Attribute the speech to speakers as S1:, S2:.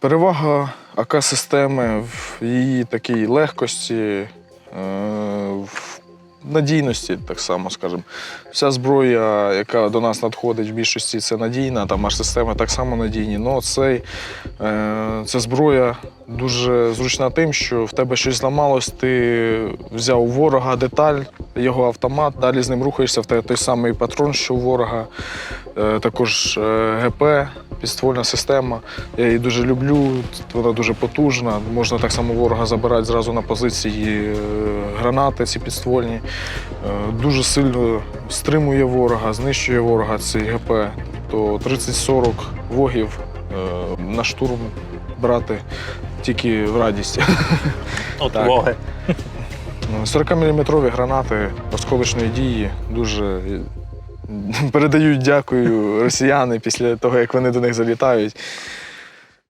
S1: Перевага АК-системи в її такій легкості, е, в надійності, так само скажемо. Вся зброя, яка до нас надходить в більшості, це надійна, там аж системи так само надійні. Ну, цей, е, ця зброя дуже зручна тим, що в тебе щось зламалось, ти взяв у ворога деталь, його автомат, далі з ним рухаєшся, в тебе той самий патрон, що у ворога, е, також ГП, підствольна система. Я її дуже люблю, вона дуже потужна. Можна так само ворога забирати зразу на позиції е, гранати, ці підствольні. Е, Дуже сильно стримує ворога, знищує ворога цей ГП. То 30-40 вогів е, на штурм брати тільки в радість.
S2: От
S1: Так.
S2: воги.
S1: 40-мм гранати осколочної дії дуже передають дякую росіяни після того, як вони до них залітають.